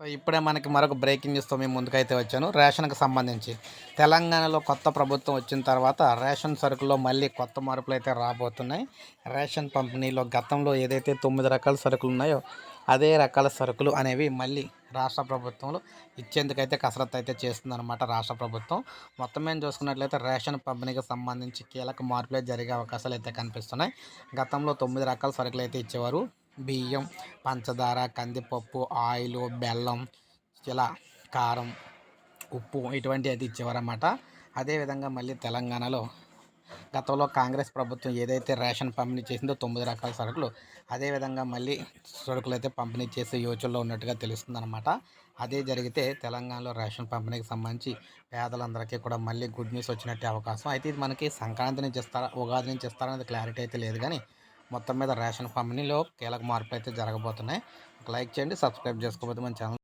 So ఇప్పుడే మనకి మరొక బ్రేకింగ్ న్యూస్తో మేము ముందుకైతే వచ్చాను. రేషన్కి సంబంధించి తెలంగాణలో కొత్త ప్రభుత్వం వచ్చిన తర్వాత రేషన్ సరుకుల్లో మళ్ళీ కొత్త మార్పులు అయితే రాబోతున్నాయి. రేషన్ పంపిణీలో గతంలో ఏదైతే తొమ్మిది రకాల సరుకులు ఉన్నాయో అదే రకాల సరుకులు అనేవి మళ్ళీ రాష్ట్ర ప్రభుత్వంలో ఇచ్చేందుకైతే కసరత్తు అయితే చేస్తుందన్నమాట రాష్ట్ర ప్రభుత్వం. మొత్తం మేము చూసుకున్నట్లయితే రేషన్ పంపిణీకి సంబంధించి కీలక మార్పులే జరిగే అవకాశాలు అయితే కనిపిస్తున్నాయి. గతంలో తొమ్మిది రకాల సరుకులు అయితే ఇచ్చేవారు. బియ్యం పంచదార కందిపప్పు ఆయిల్ బెల్లం ఇలా కారం ఉప్పు ఇటువంటి అది ఇచ్చేవారన్నమాట. అదేవిధంగా మళ్ళీ తెలంగాణలో గతంలో కాంగ్రెస్ ప్రభుత్వం ఏదైతే రేషన్ పంపిణీ చేసిందో తొమ్మిది రకాల సరుకులు అదేవిధంగా మళ్ళీ సరుకులు అయితే పంపిణీ చేసే యోచనలో ఉన్నట్టుగా తెలుస్తుందన్నమాట. అదే జరిగితే తెలంగాణలో రేషన్ పంపిణీకి సంబంధించి పేదలందరికీ కూడా మళ్ళీ గుడ్ న్యూస్ వచ్చినట్టే అవకాశం. అయితే ఇది మనకి సంక్రాంతి నుంచి ఇస్తారా ఉగాది నుంచి ఇస్తారా అనేది క్లారిటీ అయితే లేదు కానీ మొత్తం మీద రేషన్ పంపిణీలో కీలక మార్పులు అయితే జరగబోతున్నాయి లైక్ చేయండి సబ్స్క్రైబ్ చేసుకోకపోతే మన ఛానల్